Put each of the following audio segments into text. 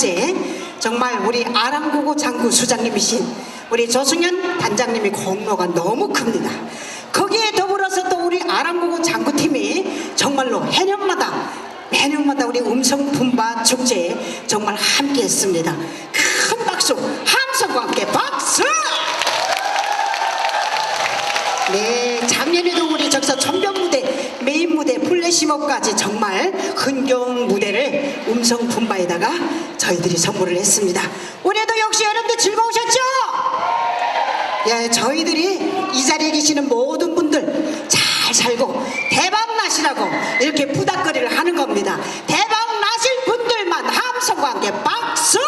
해년마다 축제 정말 우리 아랑구구 장구 수장님이신 우리 조승현 단장님의 공로가 너무 큽니다. 거기에 더불어서 또 우리 아랑구구 장구팀이 정말로 해년마다 매년마다 우리 음성 분바 축제에 정말 함께했습니다. 큰 박수, 함성과 함께 박수! 네, 작년에도 우리 무대, 메인 플래시몹까지 정말 흥경 무대를 음성 분바에다가 저희들이 선물을 했습니다. 올해도 역시 여러분들 즐거우셨죠? 예, 저희들이 이 자리에 계시는 모든 분들 잘 살고 대박 나시라고 이렇게 부닥거리를 하는 겁니다. 대박 나실 분들만 함성과 함께 박수!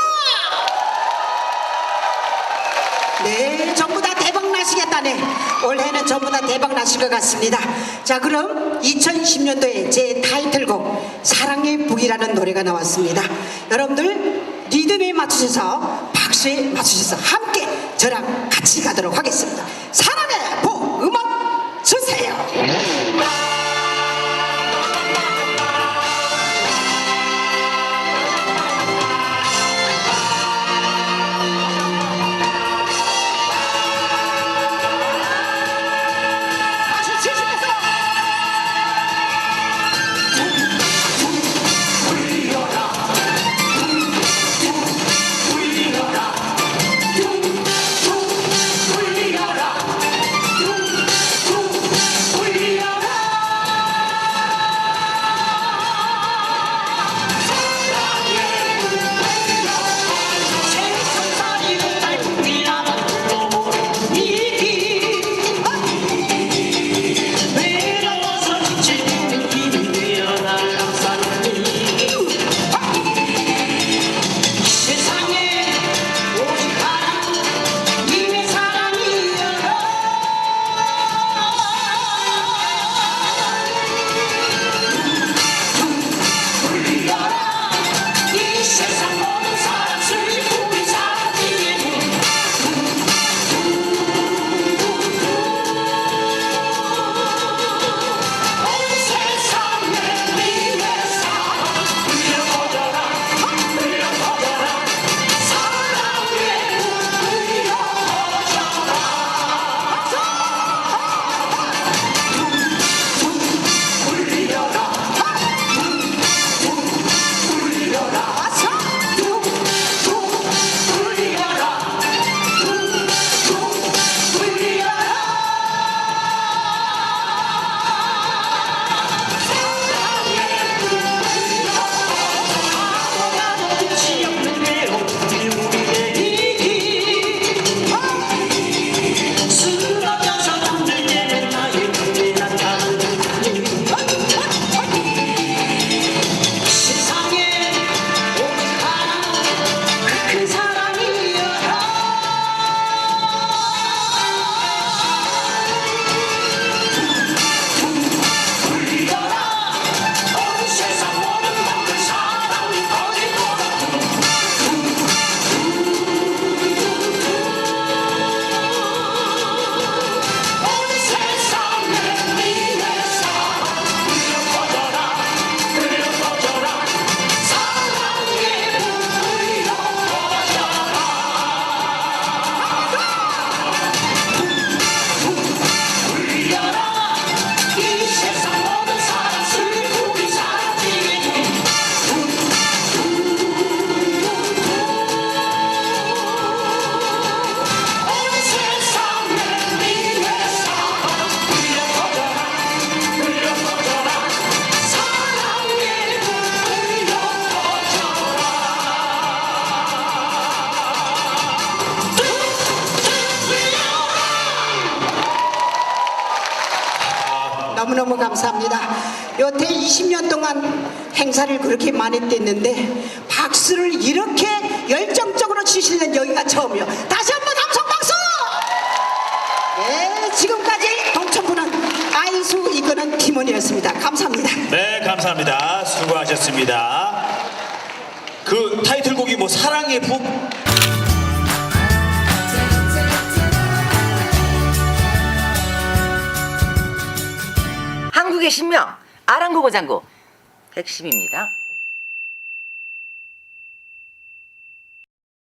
네, 전부 다 대박 나시겠다네. 올해는 전부 다 대박 나실 것 같습니다. 자, 그럼 2010년도에 제 타이틀곡 사랑의 북이라는 노래가 나왔습니다. 여러분들 리듬에 맞추셔서 박수에 맞추셔서 함께 저랑 같이 가도록 하겠습니다. 사랑의 북 너무너무 감사합니다. 여태 20년 동안 행사를 그렇게 많이 뗐는데 박수를 이렇게 열정적으로 치시는 여기가 처음이요. 다시 한번 함성 박수! 네, 지금까지 동천부는 아이수 이끄는 팀원이었습니다. 감사합니다. 네, 감사합니다. 수고하셨습니다. 그 타이틀곡이 뭐 사랑의 북? 한국의 신명 아랑국어 장구 백심입니다.